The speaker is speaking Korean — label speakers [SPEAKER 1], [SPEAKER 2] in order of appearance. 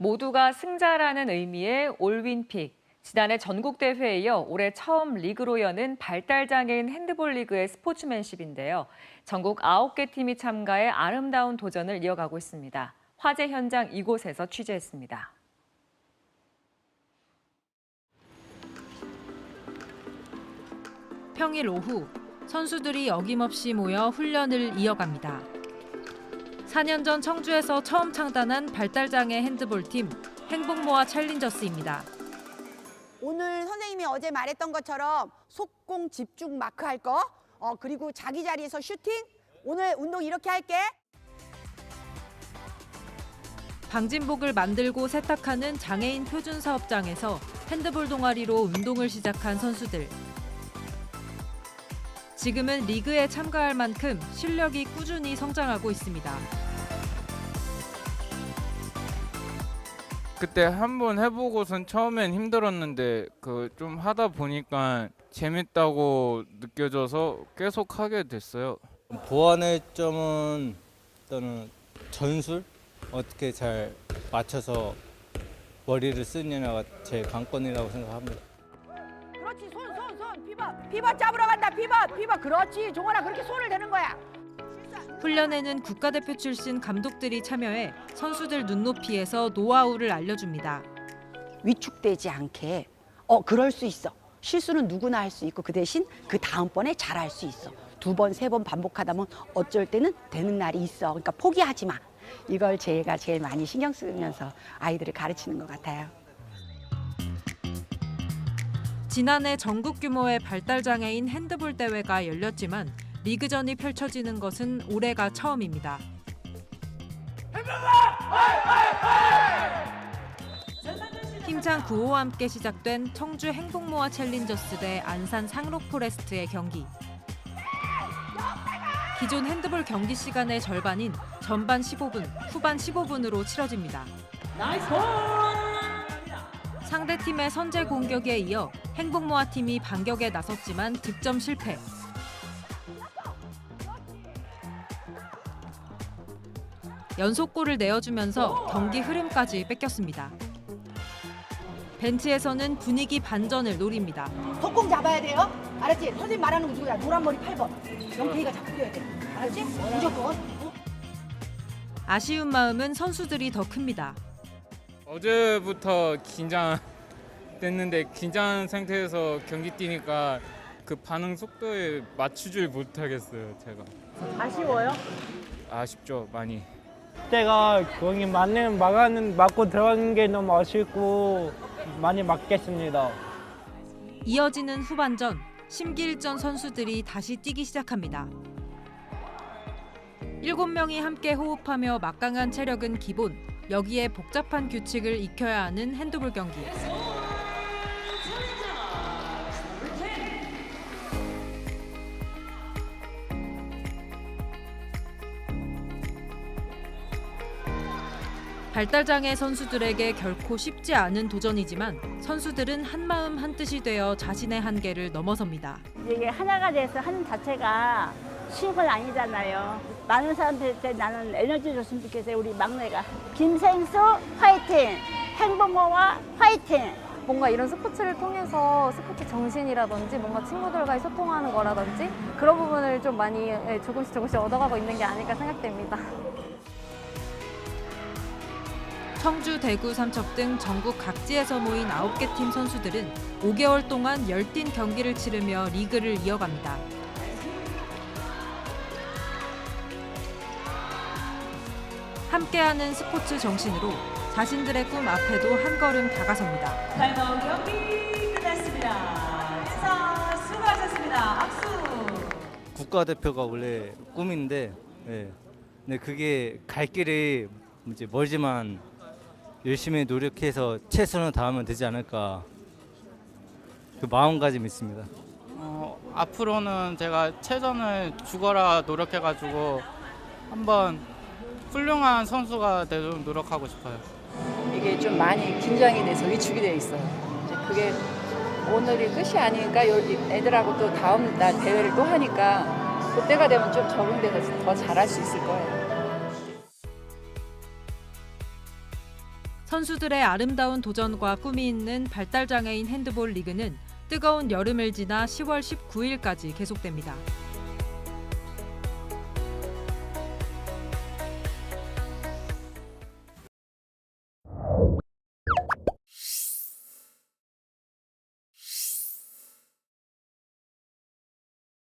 [SPEAKER 1] 모두가 승자라는 의미의 올림픽. 지난해 전국대회에 이어 올해 처음 리그로 여는 발달장애인 핸드볼 리그의 스포츠맨십인데요. 전국 9개 팀이 참가해 아름다운 도전을 이어가고 있습니다. 화재 현장 이곳에서 취재했습니다.
[SPEAKER 2] 평일 오후 선수들이 어김없이 모여 훈련을 이어갑니다. 4년 전 청주에서 처음 창단한 발달장애 핸드볼팀 행복모아 챌린저스입니다.
[SPEAKER 3] 오늘 선생님이 어제 말했던 것처럼 속공 집중 마크 할 거, 어, 그리고 자기 자리에서 슈팅. 오늘 운동 이렇게 할게.
[SPEAKER 2] 방진복을 만들고 세탁하는 장애인 표준 사업장에서 핸드볼 동아리로 운동을 시작한 선수들. 지금은 리그에 참가할 만큼 실력이 꾸준히 성장하고 있습니다.
[SPEAKER 4] 그때 한 번 해보고선 처음엔 힘들었는데 그 좀 하다 보니까 재밌다고 느껴져서 계속 하게 됐어요.
[SPEAKER 5] 보완의 점은 일단은 전술 어떻게 잘 맞춰서 머리를 쓰느냐가 제 관건이라고 생각합니다.
[SPEAKER 3] 피벗 잡으러 간다, 피벗. 피벗. 그렇지. 종원아, 그렇게 손을 대는 거야.
[SPEAKER 2] 훈련에는 국가대표 출신 감독들이 참여해 선수들 눈높이에서 노하우를 알려줍니다.
[SPEAKER 3] 위축되지 않게. 어, 그럴 수 있어. 실수는 누구나 할 수 있고 그 대신 그 다음번에 잘할 수 있어. 두 번, 세 번 반복하다 보면 어쩔 때는 되는 날이 있어. 그러니까 포기하지 마. 이걸 제가 제일 많이 신경 쓰면서 아이들을 가르치는 것 같아요.
[SPEAKER 2] 지난해 전국 규모의 발달장애인 핸드볼 대회가 열렸지만 리그전이 펼쳐지는 것은 올해가 처음입니다. 힘찬 구호와 함께 시작된 청주 행복모아 챌린저스 대 안산 상록포레스트의 경기. 기존 핸드볼 경기 시간의 절반인 전반 15분, 후반 15분으로 치러집니다. 상대 팀의 선제 공격에 이어 행복모아 팀이 반격에 나섰지만 득점 실패. 연속골을 내어주면서 경기 흐름까지 뺏겼습니다. 벤치에서는 분위기 반전을 노립니다.
[SPEAKER 3] 속공 잡아야 돼요. 알았지? 선생님 말하는 거 누구야? 노란 머리 8번. 영태이가 뛰어야 돼. 알았지? 무조건.
[SPEAKER 2] 아쉬운 마음은 선수들이 더 큽니다.
[SPEAKER 4] 어제부터 긴장 됐는데 긴장 상태에서 경기 뛰니까 그 반응 속도에 맞추질 못하겠어요 제가.
[SPEAKER 6] 아쉬워요?
[SPEAKER 4] 아쉽죠 많이.
[SPEAKER 6] 그때가 거기 맞는 막아는 맞고 들어간 게 너무 아쉽고 많이 맞겠습니다.
[SPEAKER 2] 이어지는 후반전, 심기일전 선수들이 다시 뛰기 시작합니다. 7명이 함께 호흡하며 막강한 체력은 기본, 여기에 복잡한 규칙을 익혀야 하는 핸드볼 경기. 발달장애 선수들에게 결코 쉽지 않은 도전이지만 선수들은 한마음 한뜻이 되어 자신의 한계를 넘어섭니다.
[SPEAKER 7] 이게 하나가 돼서 하는 자체가 쉬운 건 아니잖아요. 많은 사람들한테 나는 에너지 줬으면 좋겠어요. 우리 막내가. 김생수 화이팅! 행복모와 화이팅!
[SPEAKER 8] 뭔가 이런 스포츠를 통해서 스포츠 정신이라든지 뭔가 친구들과의 소통하는 거라든지 그런 부분을 좀 많이 예, 조금씩 조금씩 얻어가고 있는 게 아닐까 생각됩니다.
[SPEAKER 2] 청주, 대구, 삼척 등 전국 각지에서 모인 9개 팀 선수들은 5개월 동안 열띤 경기를 치르며 리그를 이어갑니다. 함께하는 스포츠 정신으로 자신들의 꿈 앞에도 한 걸음 다가섭니다.
[SPEAKER 9] 타임아웃 경기 끝났습니다. 수상 수고하셨습니다. 악수.
[SPEAKER 5] 국가대표가 원래 꿈인데, 예. 근데 그게 갈 길이 이제 멀지만 열심히 노력해서 최선을 다하면 되지 않을까 그 마음가짐이 있습니다.
[SPEAKER 10] 어, 앞으로는 제가 최선을 죽어라 노력해가지고 한번 훌륭한 선수가 되도록 노력하고 싶어요.
[SPEAKER 11] 이게 좀 많이 긴장이 돼서 위축이 돼 있어요. 이제 그게 오늘이 끝이 아니니까 요 애들하고 또 다음 날 대회를 또 하니까 그때가 되면 좀 적응돼서 더 잘할 수 있을 거예요.
[SPEAKER 2] 선수들의 아름다운 도전과 꿈이 있는 발달장애인 핸드볼 리그는 뜨거운 여름을 지나 10월 19일까지 계속됩니다.